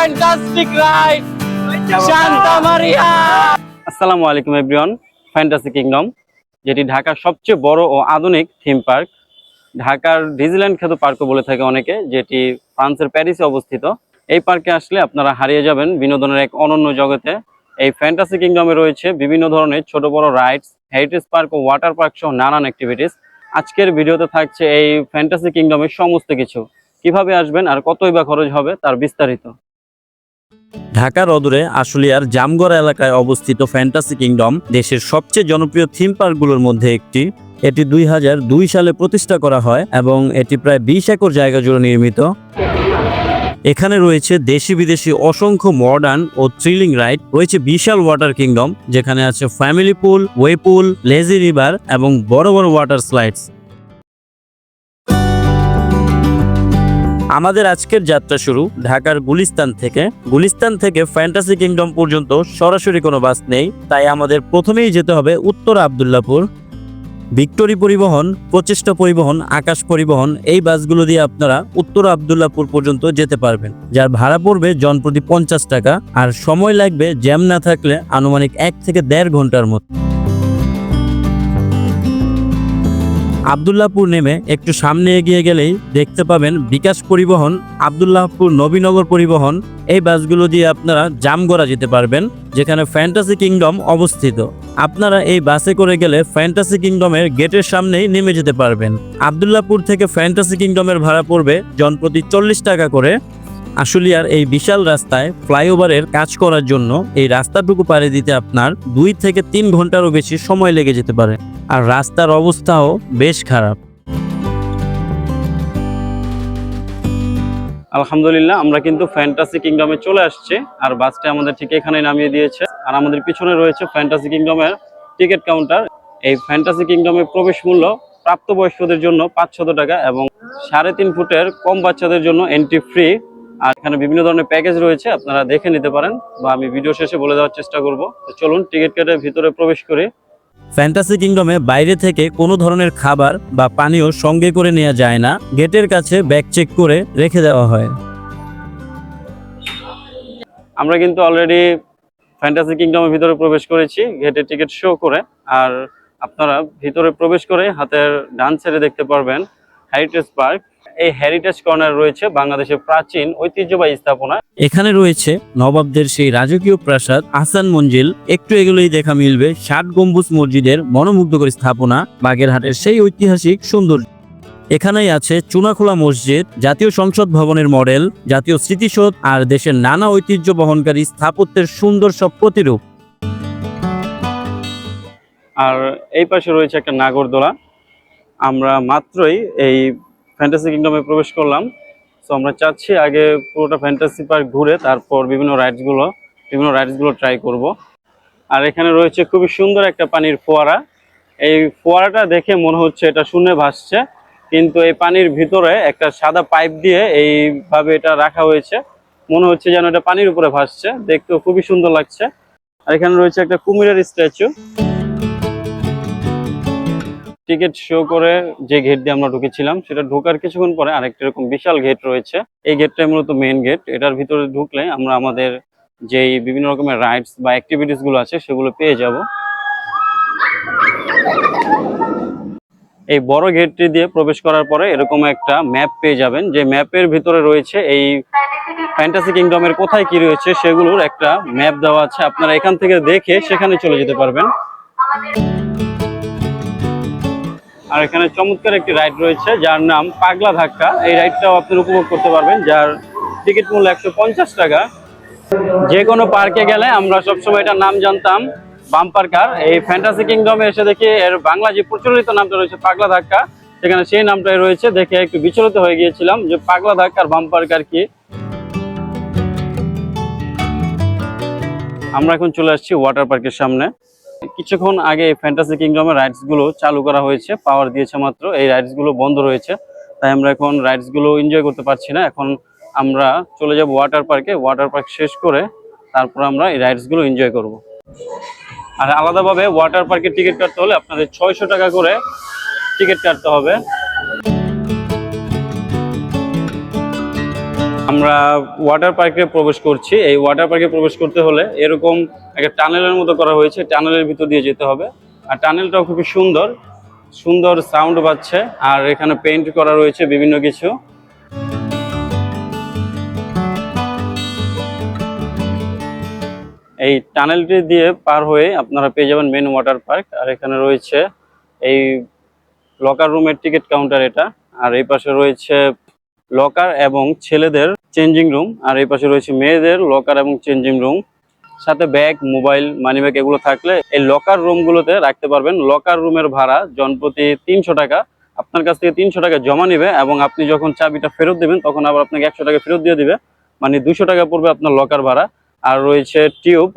Fantastic ride Shanta মারিয়া আসসালামু আলাইকুম everyone fantasy kingdom যেটি ঢাকার সবচেয়ে বড় ও আধুনিক থিম পার্ক ঢাকার ডিজল্যান্ড খ্যাত পার্কও বলে থাকে অনেকে, যেটি ফ্রান্সের প্যারিসে অবস্থিত। এই পার্কে আসলে আপনারা হারিয়ে যাবেন বিনোদনের এক অনন্য জগতে। এই ফ্যান্টাসি কিংডমে রয়েছে বিভিন্ন ধরনের ছোট বড় রাইডস হেরিটেজ পার্ক ও ওয়াটার পার্ক সহ নানান অ্যাক্টিভিটিস আজকের ভিডিওতে থাকছে এই ফ্যান্টাসি কিংডমের সমস্ত কিছু। কীভাবে আসবেন আর কতই বা খরচ হবে তার বিস্তারিত। ঢাকার অদূরে আশুলিয়ার জামগড় এলাকায় অবস্থিত ফ্যান্টাসি কিংডম দেশের সবচেয়ে জনপ্রিয় থিম পার্কগুলোর মধ্যে একটি। এটি দুই হাজার দুই সালে প্রতিষ্ঠা করা হয় এবং এটি প্রায় বিশ একর জায়গা জুড়ে নির্মিত। এখানে রয়েছে দেশি বিদেশি অসংখ্য মডার্ন ও থ্রিলিং রাইড রয়েছে বিশাল ওয়াটার কিংডম যেখানে আছে family pool wave pool lazy river এবং বড় বড় ওয়াটার স্লাইডস আমাদের আজকের যাত্রা শুরু ঢাকার গুলিস্তান থেকে। গুলিস্তান থেকে ফ্যান্টাসি কিংডম পর্যন্ত সরাসরি কোনো বাস নেই, তাই আমাদের প্রথমেই যেতে হবে উত্তর আবদুল্লাপুর। ভিক্টোরি পরিবহন, প্রচেষ্টা পরিবহন, আকাশ পরিবহন, এই বাসগুলো দিয়ে আপনারা উত্তর আবদুল্লাপুর পর্যন্ত যেতে পারবেন। যার ভাড়া পড়বে জনপ্রতি পঞ্চাশ টাকা, আর সময় লাগবে জ্যাম না থাকলে আনুমানিক এক থেকে দেড় ঘণ্টার মতো। আবদুল্লাহপুর নেমে একটু সামনে এগিয়ে গেলেই দেখতে পাবেন বিকাশ পরিবহন, আবদুল্লাহপুর নবীনগর পরিবহন। এই বাসগুলো দিয়ে আপনারা জামগড়া যেতে পারবেন, যেখানে ফ্যান্টাসি কিংডম অবস্থিত। আপনারা এই বাসে করে গেলে ফ্যান্টাসি কিংডমের গেটের সামনেই নেমে যেতে পারবেন। আবদুল্লাহপুর থেকে ফ্যান্টাসি কিংডমের ভাড়া পড়বে জনপ্রতি চল্লিশ টাকা করে। আশুলিয়ার এই বিশাল রাস্তায় ফ্লাইওভারের কাজ করার জন্য এই রাস্তাটুকু পাড়ি দিতে আপনার দুই থেকে তিন ঘন্টারও বেশি সময় লেগে যেতে পারে। আর রাস্তার অবস্থাও বেশ খারাপ। আলহামদুলিল্লাহ, আমরা কিন্তু ফ্যান্টাসি কিংডমে চলে আসছি আর বাসটা আমাদের ঠিক এখানে নামিয়ে দিয়েছে। আর আমাদের পিছনে রয়েছে ফ্যান্টাসি কিংডমের টিকিট কাউন্টার এই ফ্যান্টাসি কিংডমের প্রবেশ মূল্য প্রাপ্তবয়স্কদের জন্য পাঁচশত টাকা এবং সাড়ে তিন ফুটের কম বাচ্চাদের জন্য এন্ট্রি ফ্রি আর এখানে বিভিন্ন ধরনের প্যাকেজ রয়েছে, আপনারা দেখে নিতে পারেন বা আমি ভিডিও শেষে বলে দেওয়ার চেষ্টা করব। তো চলুন টিকিট কেটে ভিতরে প্রবেশ করি। ফ্যান্টাসি কিংডমে বাইরে থেকে কোনো ধরনের খাবার বা পানীয় সঙ্গে করে নেওয়া যায় না। গেটের কাছে ব্যাগ চেক করে রেখে দেওয়া হয়। আমরা কিন্তু অলরেডি ফ্যান্টাসি কিংডমের ভিতরে প্রবেশ করেছি গেটে টিকিট শো করে। আর আপনারা ভিতরে প্রবেশ করে হাতের ডান সাইডে দেখতে পারবেন হেরিটেজ পার্ক এই হেরিটেজ কর্নার রয়েছে বাংলাদেশের প্রাচীন ঐতিহ্যবাহী স্থাপনা। এখানে রয়েছে নবাবদের সেই রাজকীয় প্রাসাদ আহসান মঞ্জিল। একটু এগুলোই দেখা মিলবে ষাট গম্বুজ মসজিদের মনোমুগ্ধকর স্থাপনা বাগেরহাটের সেই ঐতিহাসিক সৌন্দর্য। এখানেই আছে চুনাখোলা মসজিদ জাতীয় সংসদ ভবনের মডেল জাতীয় স্মৃতিসৌধ আর দেশের নানা ঐতিহ্য বহনকারী স্থাপত্যের সুন্দর সব প্রতিরূপ। আর এই পাশে রয়েছে একটা নাগরদোলা। আমরা মাত্রই এই ফ্যান্টাসি কিংডমে প্রবেশ করলাম। তো আমরা চাচ্ছি আগে পুরোটা ফ্যান্টাসি পার্ক ঘুরে তারপর বিভিন্ন রাইডসগুলো বিভিন্ন রাইডসগুলো ট্রাই করব। আর এখানে রয়েছে খুবই সুন্দর একটা পানির ফোয়ারা। এই ফোয়ারাটা দেখে মনে হচ্ছে এটা শূন্যে ভাসছে, কিন্তু এই পানির ভিতরে একটা সাদা পাইপ দিয়ে এইভাবে এটা রাখা হয়েছে। মনে হচ্ছে যেন এটা পানির উপরে ভাসছে। দেখতেও খুবই সুন্দর লাগছে। আর এখানে রয়েছে একটা কুমিরের স্ট্যাচু টিকিট শো করে যে গেট দিয়ে আমরা ঢুকেছিলাম, সেটা ঢোকার কিছুক্ষণ পরে আরেকটা এরকম বিশাল গেট রয়েছে। এই গেটটাই মূলত মেইন গেট এটার ভিতরে ঢুকলে আমরা আমাদের যেই বিভিন্ন রকমের রাইডস বা অ্যাক্টিভিটিসগুলো আছে, সেগুলো পেয়ে যাব। এই বড় গেটটি দিয়ে প্রবেশ করার পরে এরকম একটা ম্যাপ পেয়ে যাবেন। যে ম্যাপের ভিতরে রয়েছে এই ফ্যান্টাসি কিংডমের কোথায় কি রয়েছে, সেগুলোর একটা ম্যাপ দেওয়া আছে। আপনারা এখান থেকে দেখে সেখানে চলে যেতে পারবেন। আর এখানে চমৎকার একটি রাইড রয়েছে, যার নাম পাগলা ধাক্কা। এই রাইডটাও আপনি উপভোগ করতে পারবেন, যার টিকিট মূল্য একশো পঞ্চাশ টাকা। যে কোনো পার্কে গেলে আমরা সবসময় এটার নাম জানতাম, বাম্পার কার। এই ফ্যান্টাসি কিংডমে এসে দেখি এর বাংলা যে প্রচলিত নামটা রয়েছে পাগলা ধাক্কা, সেখানে সেই নামটাই রয়েছে। দেখে একটু বিচলিত হয়ে গিয়েছিলাম যে পাগলা ধাক্কার বাম্পার কার কি। আমরা এখন চলে আসছি ওয়াটার পার্কের সামনে। কিছুক্ষণ আগে ফ্যান্টাসি কিংডমের রাইডসগুলো চালু করা হয়েছে পাওয়ার দিয়েছে মাত্র, এই রাইডসগুলো বন্ধ রয়েছে। তাই আমরা এখন রাইডসগুলো এনজয় করতে পারছি না। এখন আমরা চলে যাব ওয়াটার পার্কে ওয়াটার পার্ক শেষ করে তারপর আমরা এই রাইডসগুলো এনজয় করব। আর আলাদাভাবে ওয়াটার পার্কের টিকিট কাটতে হলে আপনাদের ছয়শো টাকা করে টিকিট কাটতে হবে। আমরা ওয়াটার পার্কে প্রবেশ করছি। এই ওয়াটার পার্কে প্রবেশ করতে হলে এরকম একটা টানেলের মতো করা হয়েছে। টানেলের ভিতর দিয়ে যেতে হবে। আর টানেলটাও খুবই সুন্দর। সুন্দর সাউন্ড পাচ্ছে। আর এখানে পেইন্ট করা রয়েছে বিভিন্ন কিছু। এই টানেলটি দিয়ে পার হয়ে আপনারা পেয়ে যাবেন মেন ওয়াটার পার্ক আর এখানে রয়েছে এই লকার রুমের টিকিট কাউন্টার এটা। আর এই পাশে রয়েছে লকার এবং ছেলেদের চেঞ্জিং রুম আর এই পাশে রয়েছে মেয়েদের লকার এবং চেঞ্জিং রুম সাথে ব্যাগ মোবাইল মানি ব্যাগ এগুলো থাকলে এই লকার রুমগুলোতে রাখতে পারবেন। লকার রুমের ভাড়া জনপ্রতি তিনশো টাকা। আপনার কাছ থেকে তিনশো টাকা জমা নেবে এবং আপনি যখন চাবিটা ফেরত দেবেন, তখন আবার আপনাকে একশো টাকা ফেরত দিয়ে দিবে। মানে দুশো টাকা পড়বে আপনার লকার ভাড়া। আর রয়েছে টিউব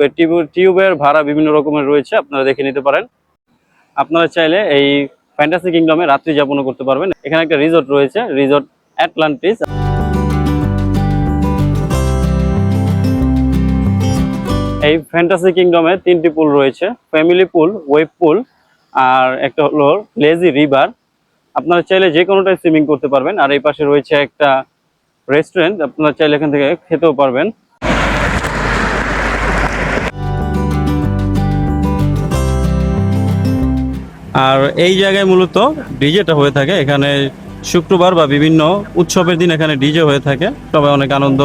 টিউবের ভাড়া বিভিন্ন রকমের রয়েছে, আপনারা দেখে নিতে পারেন। আপনারা চাইলে এই ফ্যান্টাসি কিংডমে রাত্রি যাপনও করতে পারবেন। এখানে একটা রিসোর্ট রয়েছে। রিসোর্ট অ্যাটলান্টিস এই ফ্যান্টাসি কিংডমে তিনটি পুল রয়েছে ফ্যামিলি পুল ওয়েব পুল আর একটা হলো লেজি রিভার আপনারা চাইলে যে কোনোটাই সুইমিং করতে পারবেন। আর এই পাশে রয়েছে একটা রেস্টুরেন্ট আপনারা চাইলে এখান থেকে খেতেও পারবেন। আর এই জায়গায় মূলত ডিজেটা হয়ে থাকে। এখানে শুক্রবার বা বিভিন্ন উৎসবের দিন এখানে ডিজে হয়ে থাকে। সবাই অনেক আনন্দ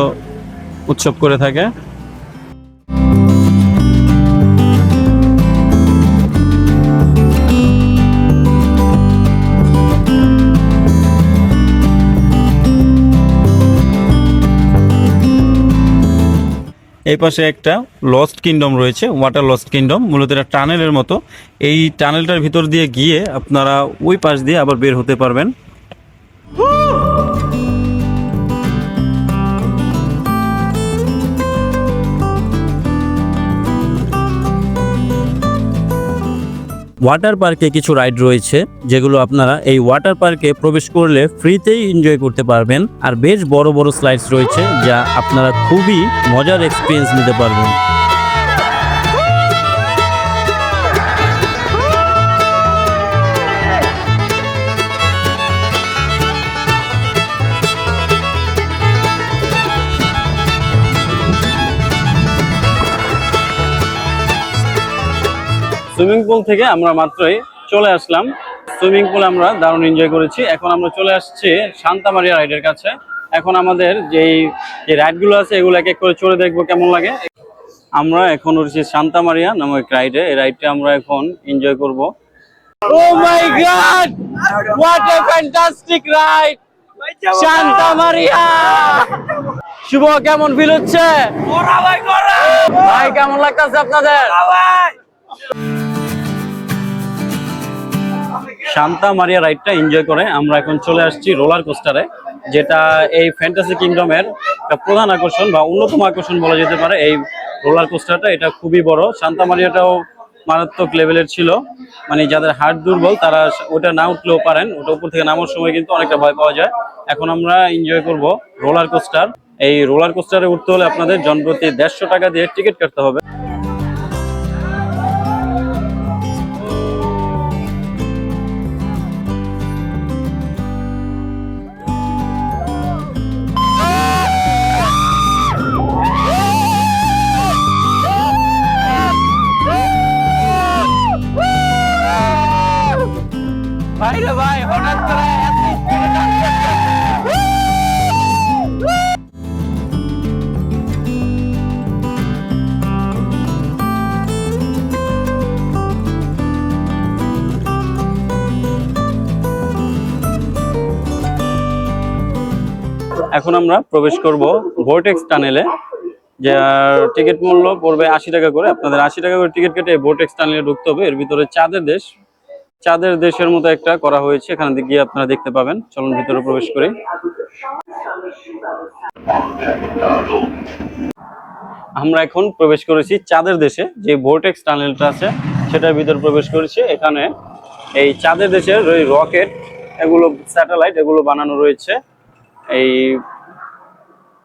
উৎসব করে থাকে। এই পাশে একটা লস্ট কিংডম রয়েছে ওয়াটার লস্ট কিংডম মূলত এটা টানেলের মতো। এই টানেলটার ভিতর দিয়ে গিয়ে আপনারা ওই পাশ দিয়ে আবার বের হতে পারবেন। ওয়াটার পার্কে কিছু রাইড রয়েছে, যেগুলো আপনারা এই ওয়াটার পার্কে প্রবেশ করলে ফ্রিতেই এনজয় করতে পারবেন। আর বেশ বড় বড় স্লাইডস রয়েছে, যা আপনারা খুবই মজার এক্সপিরিয়েন্স নিতে পারবেন। সুইমিং পুল থেকে আমরা মাত্রই চলে আসলাম। সুইমিং পুল আমরা দারুণ এনজয় করেছি। এখন আমরা চলে আসছি শান্তামারিয়া রাইডের কাছে। এখন আমাদের যেই যে রাইডগুলো আছে এগুলো এক এক করে চলে দেখব কেমন লাগে। আমরা এখন উঠছি শান্তা মারিয়া নামক রাইডে। এই রাইডটা আমরা এখন এনজয় করব। ও my god what a fantastic ride Shanta Maria Shuvo কেমন ফিল হচ্ছে? ভাই কেমন লাগতেছে আপনাদের? শান্তা মারিয়া রাইডটা এনজয় করে আমরা এখন চলে আসছি রোলার কোস্টারে যেটা এই ফ্যান্টাসি কিংডমের প্রধান আকর্ষণ বা অন্যতম আকর্ষণ বলা যেতে পারে এই রোলার কোস্টারটা এটা খুবই বড়। শান্তা মারিয়াটাও মারাত্মক লেভেলের ছিল। মানে যাদের হার্ট দুর্বল, তারা ওটা না উঠলেও পারেন। ওটা উপর থেকে নামার সময় কিন্তু অনেকটা ভয় পাওয়া যায়। এখন আমরা এনজয় করব রোলার কোস্টার এই রোলার কোস্টারে উঠতে হলে আপনাদের জনপ্রতি দেড়শো টাকা দিয়ে টিকিট কাটতে হবে। এখন আমরা প্রবেশ করব ভোর্টেক্স টানেলে যার টিকিট মূল্য পড়বে আশি টাকা করে। আপনাদের আশি টাকা করে টিকিট কেটে ভোর্টেক্স টানেলে ঢুকতে হবে। এর ভিতরে চাঁদের দেশ। চাঁদের দেশের মতো একটা করা হয়েছে। এখানে দিক গিয়ে আপনারা দেখতে পাবেন। চলুন ভিতরে প্রবেশ করি। আমরা এখন প্রবেশ করেছি চাঁদের দেশে। যে ভোর্টেক্স টানেলটা আছে, সেটার ভিতরে প্রবেশ করেছি। এখানে এই চাঁদের দেশের ওই রকেট এগুলো স্যাটেলাইট এগুলো বানানো রয়েছে। এই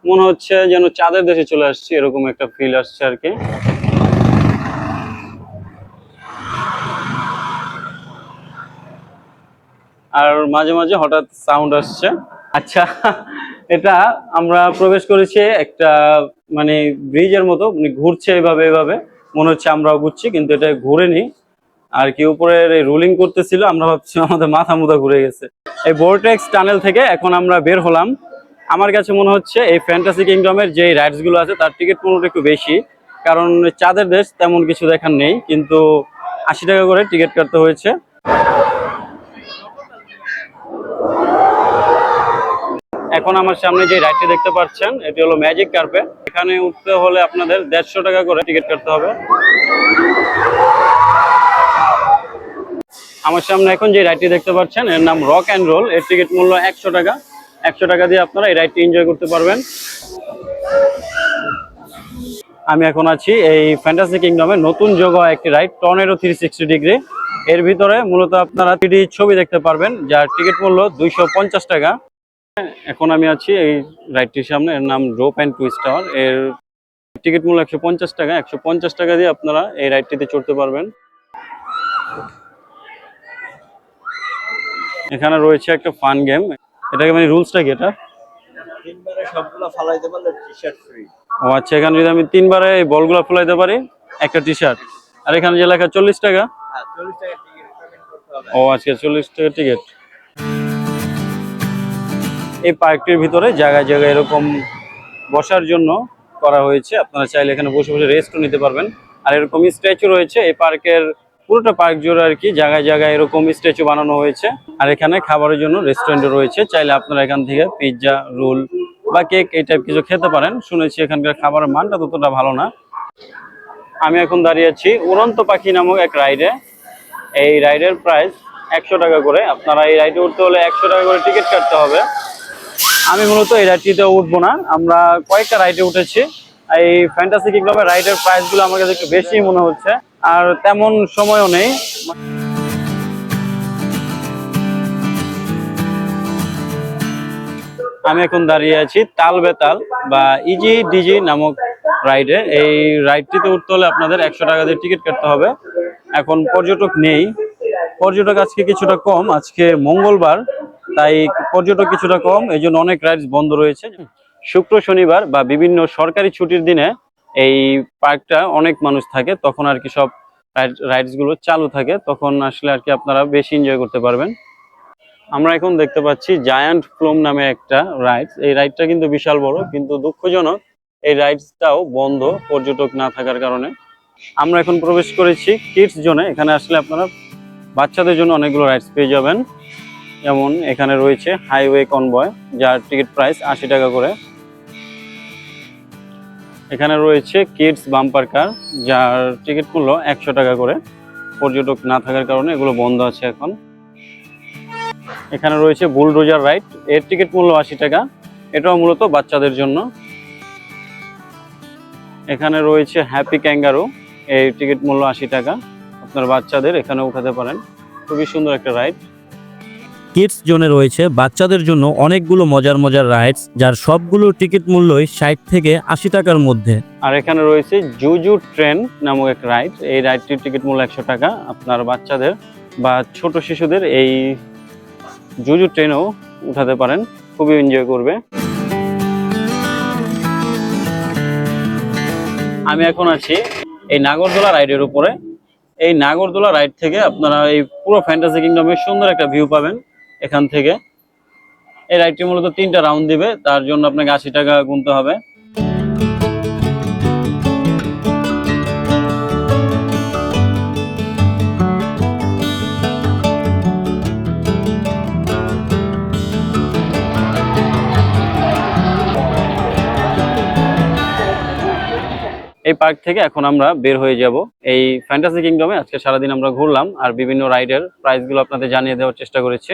মনে হচ্ছে যেন চাঁদের দেশে চলে আসছি, এরকম একটা ফিল আসছে আর কি। আর মাঝে মাঝে হঠাৎ সাউন্ড আসছে। আচ্ছা এটা আমরা প্রবেশ করেছি একটা মানে ব্রিজের মতো মানে ঘুরছে এভাবে এভাবে। মনে হচ্ছে আমরাও ঘুরছি, কিন্তু এটা ঘুরে ঘুরেনি। আর কি উপরে রুলিং করতেছিল, আমরা ভাবছি আমাদের মাথা মুথা ঘুরে গেছে। এই বোর্টেক্স টানেল থেকে এখন আমরা বের হলাম। আমার কাছে মনে হচ্ছে এই ফ্যান্টাসি কিংডমের যে রাইডসগুলো আছে, তার টিকিট মূল্যটা একটু বেশি। কারণ চাঁদের দেশ তেমন কিছু দেখার নেই, কিন্তু আশি টাকা করে টিকিট কাটতে হয়েছে। এখন আমার সামনে যে রাইডটি দেখতে পাচ্ছেন, এটি হলো ম্যাজিক কার্পেট এখানে উঠতে হলে আপনাদের দেড়শো টাকা করে টিকিট কাটতে হবে। আমার সামনে এখন যে রাইডটি দেখতে পাচ্ছেন, এর নাম রক অ্যান্ড রোল এর টিকিট মূল্য একশো টাকা। একশো টাকা দিয়ে আপনারা এই রাইডটি এনজয় করতে পারবেন। আমি এখন আছি এই ফ্যান্টাসি কিংডমের নতুন যোগ হয় একটি ride tornado three sixty degree এর ভিতরে মূলত আপনারা থ্রিডি ছবি দেখতে পারবেন, যার টিকিট মূল্য দুইশো পঞ্চাশ টাকা। এখন আমি আছি এই রাইডটির সামনে, এর নাম রোপ অ্যান্ড টুইস্টার এর টিকিট মূল্য একশো পঞ্চাশ টাকা। একশো পঞ্চাশ টাকা দিয়ে আপনারা এই রাইডটিতে চড়তে পারবেন। এখানে রয়েছে একটা ফান গেম। এটাকে মানে রুলসটা কি এটা? তিনবারে সবগুলো ফালাইতে পারলে টি শার্ট ফ্রি ও আচ্ছা এখানে যদি আমি তিনবারে এই বলগুলো ফেলাইতে পারি একটা টি শার্ট আর এখানে যে লেখা চল্লিশ টাকা? হ্যাঁ চল্লিশ টাকা টিকিট পেমেন্ট করতে হবে। ও আজকে চল্লিশ টাকা টিকিট এই পার্কটির ভিতরে জায়গায় জায়গায় এরকম বসার জন্য করা হয়েছে। আপনারা চাইলে এখানে বসে বসে রেস্টও নিতে পারবেন। আর এরকম স্ট্যাচু রয়েছে এই পার্কের পুরোটা পার্ক জুড়ে আর কি, জায়গায় জায়গায় এরকম স্ট্যাচু বানানো হয়েছে। আর এখানে খাবারের জন্য রেস্টুরেন্টও রয়েছে। চাইলে আপনারা এখান থেকে পিৎজা রোল বা কেক এই টাইপ কিছু খেতে পারেন। শুনেছি এখানকার খাবারের মানটা ততটা ভালো না। আমি এখন দাঁড়িয়ে আছি উড়ন্ত পাখি নামক এক রাইডে এই রাইডের প্রাইস একশো টাকা করে। আপনারা এই রাইডে উঠতে হলে একশো টাকা করে টিকিট কাটতে হবে। আমি মূলত এই রাইডটিতে উঠবো না। আমরা কয়েকটা রাইডে উঠেছি। এই ফ্যান্টাসি কিংডমের রাইডের প্রাইসগুলো আমার কাছে একটু বেশি মনে হচ্ছে। আর তেমন সময়ও নেই। আমি এখন দাঁড়িয়ে আছি তাল বেতাল বা ইজি ডিজি নামক রাইডে। এই রাইডটিতে উঠতে হলে আপনাদের একশো টাকা দিয়ে টিকিট কাটতে হবে। এখন পর্যটক নেই। পর্যটক আজকে কিছুটা কম। আজকে মঙ্গলবার, তাই পর্যটক কিছুটা কম। এই জন্য অনেক রাইডস বন্ধ রয়েছে। শুক্র শনিবার বা বিভিন্ন সরকারি ছুটির দিনে এই পার্কটা অনেক মানুষ থাকে, তখন আর কি সব রাইডসগুলো চালু থাকে, তখন আসলে আর কি আপনারা বেশি এনজয় করতে পারবেন। আমরা এখন দেখতে পাচ্ছি জায়ান্ট ফ্লোম নামে একটা রাইড এই রাইডটা কিন্তু বিশাল বড়, কিন্তু দুঃখজনক এই রাইডসটাও বন্ধ পর্যটক না থাকার কারণে। আমরা এখন প্রবেশ করেছি কিডস জোনে এখানে আসলে আপনারা বাচ্চাদের জন্য অনেকগুলো রাইডস পেয়ে যাবেন। যেমন এখানে রয়েছে হাইওয়ে কনবয় যার টিকিট প্রাইস আশি টাকা করে। এখানে রয়েছে কিডস বাম্পার কার যার টিকিট মূল্য একশো টাকা করে। পর্যটক না থাকার কারণে এগুলো বন্ধ আছে এখন। এখানে রয়েছে বুলডোজার রাইড এর টিকিট মূল্য আশি টাকা। এটাও মূলত বাচ্চাদের জন্য। এখানে রয়েছে হ্যাপি ক্যাঙ্গারু এই টিকিট মূল্য আশি টাকা। আপনার বাচ্চাদের এখানে উঠাতে পারেন। খুবই সুন্দর একটা রাইড কিডস জোনে রয়েছে। বাচ্চাদের জন্য অনেকগুলো মজার মজার রাইডস যার সবগুলো টিকিট মূল্যই ষাট থেকে আশি টাকার মধ্যে। আর এখানে রয়েছে জুজু ট্রেন নামক এক রাইড এই রাইডটির টিকিট মূল্য একশো টাকা। আপনার বাচ্চাদের বা ছোট শিশুদের এই জুজু ট্রেনেও উঠাতে পারেন। খুবই এনজয় করবে। আমি এখন আছি এই নাগরদোলা রাইডের উপরে। এই নাগরদোলা রাইড থেকে আপনারা এই পুরো ফ্যান্টাসি কিংডমের সুন্দর একটা ভিউ পাবেন। এখান থেকে। এই রাইডটি মূলত তিনটা রাউন্ড দিবে, তার জন্য আপনাকে আশি টাকা গুনতে হবে। এই পার্ক থেকে এখন আমরা বের হয়ে যাব। এই ফ্যান্টাসি কিংডমে আজকে সারাদিন আমরা ঘুরলাম আর বিভিন্ন রাইডের প্রাইসগুলো আপনাদের জানিয়ে দেওয়ার চেষ্টা করেছি।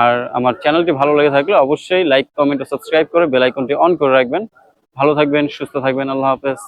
আর আমার চ্যানেলটি ভালো লেগে থাকলে অবশ্যই লাইক, কমেন্ট ও সাবস্ক্রাইব করে বেলাইকনটি অন করে রাখবেন। ভালো থাকবেন, সুস্থ থাকবেন, আল্লাহ হাফেজ।